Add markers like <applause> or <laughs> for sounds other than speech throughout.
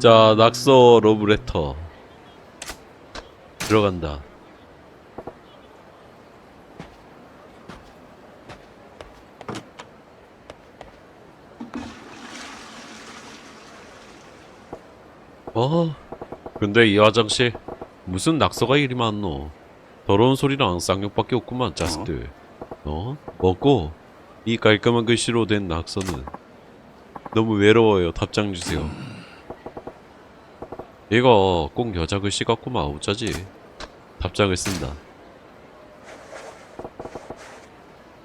자, 낙서 러브레터. 들어간다. 어? 근데 이 화장실 무슨 낙서가 이리 많노? 더러운 소리랑 쌍욕밖에 없구만 자식들. 어? 먹고 이 깔끔한 글씨로 된 낙서는 너무 외로워요. 답장 주세요. 이거 꼭 여자 글씨 같구만 어쩌지? 답장을 쓴다.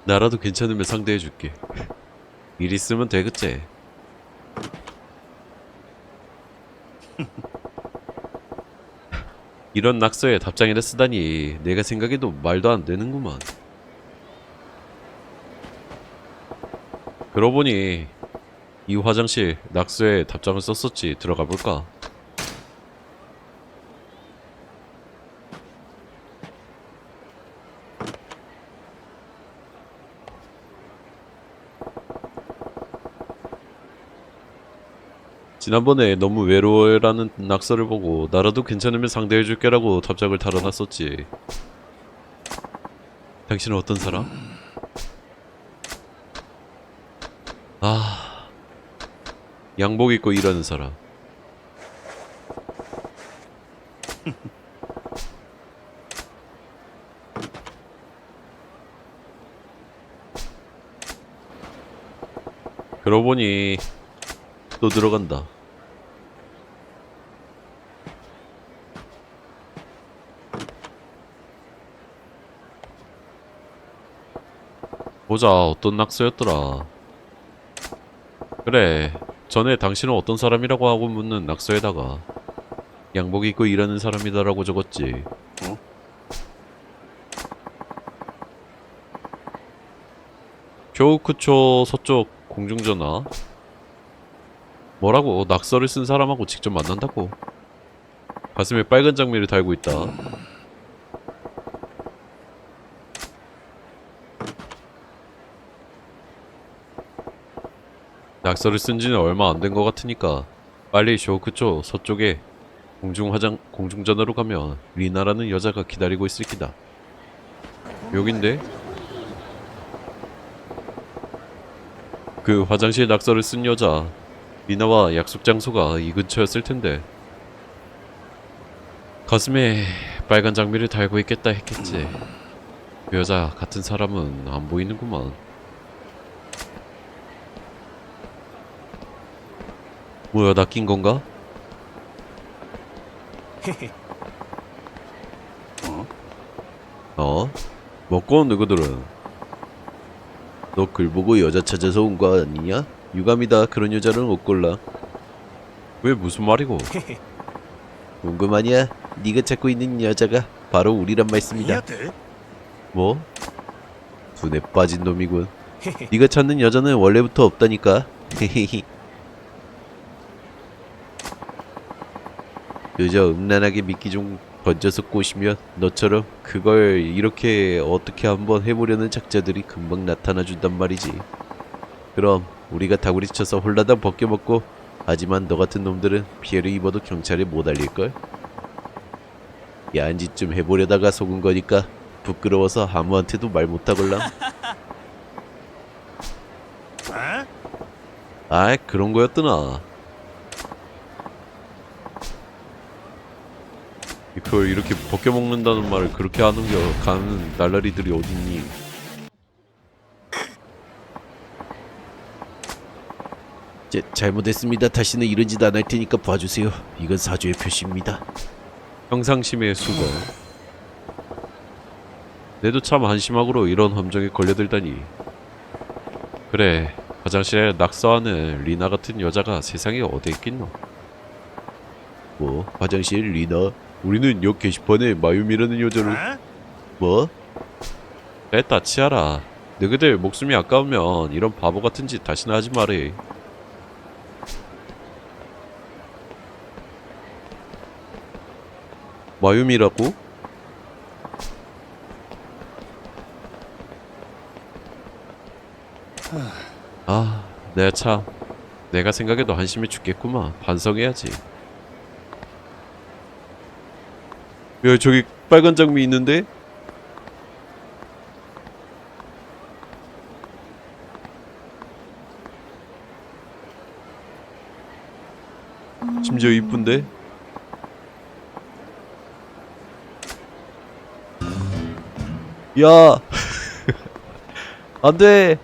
나라도 괜찮으면 상대해줄게. <laughs> 일 있으면 되겠지? <laughs> 이런 낙서에 답장이라 쓰다니 내가 생각해도 말도 안 되는구만. 그러고 보니 이 화장실 낙서에 답장을 썼었지 들어가 볼까? 지난번에 너무 외로워라는 낙서를 보고 나라도 괜찮으면 상대해줄게라고 답장을 달아놨었지. 당신은 어떤 사람? 아, 양복 입고 일하는 사람. <laughs> 그러고 보니 또 들어간다. 보자. 어떤 낙서였더라. 그래. 전에 당신은 어떤 사람이라고 하고 묻는 낙서에다가 양복 입고 일하는 사람이다라고 적었지. 어? 교우크초 서쪽 공중전화? 뭐라고? 낙서를 쓴 사람하고 직접 만난다고? 가슴에 빨간 장미를 달고 있다 낙서를 쓴 지는 얼마 안 된 것 같으니까 빨리 쇼크초 서쪽에 공중 화장 공중전화로 가면 리나라는 여자가 기다리고 있을 기다. 여긴데? 그 화장실 낙서를 쓴 여자 리나와 약속 장소가 이 근처였을 텐데 가슴에 빨간 장미를 달고 있겠다 했겠지. 그 여자 같은 사람은 안 보이는구만. 뭐야 낚인 건가? <laughs> 어? 어? 먹고 온 누구들은? 너 글 보고 여자 찾아서 온 거 아니냐? 유감이다 그런 여자는 못 골라 왜 무슨 말이고? <laughs> 궁금하냐? 네가 찾고 있는 여자가 바로 우리란 말씀이다 돼? 뭐? 분에 빠진 놈이군 <laughs> 네가 찾는 여자는 원래부터 없다니까 헤헤히 여자 음란하게 미끼 좀 던져서 꼬시면 너처럼 그걸 이렇게 어떻게 한번 해보려는 작자들이 금방 나타나 준단 말이지 그럼 우리가 다구리 쳐서 홀라당 벗겨먹고 하지만 너 같은 놈들은 피해를 입어도 경찰에 못 알릴걸? 야한 짓 좀 해보려다가 속은 거니까 부끄러워서 아무한테도 말 못하걸랑 <laughs> 어? 아이 그런 거였더나 그걸 이렇게 벗겨먹는다는 말을 그렇게 하는 게 가는 날라리들이 어딨니? 제, 잘못했습니다. 다시는 이런 짓 안 할 테니까 봐주세요. 이건 사죄의 표시입니다. 평상심의 수고 내도 참 한심하고로 이런 함정에 걸려들다니. 그래 화장실에 낙서하는 리나 같은 여자가 세상에 어디 있겠노? 뭐 화장실 리나? 우리는 역 게시판에 마유미라는 여자를 어? 뭐? 됐다 치아라 너희들 목숨이 아까우면 이런 바보 같은 짓 다시는 하지 말해 마유미라고? 아, 내가 참 내가 생각해도 한심해 죽겠구만 반성해야지 야 저기 빨간 장미 있는데? 심지어 이쁜데? 야! <laughs> 안 돼!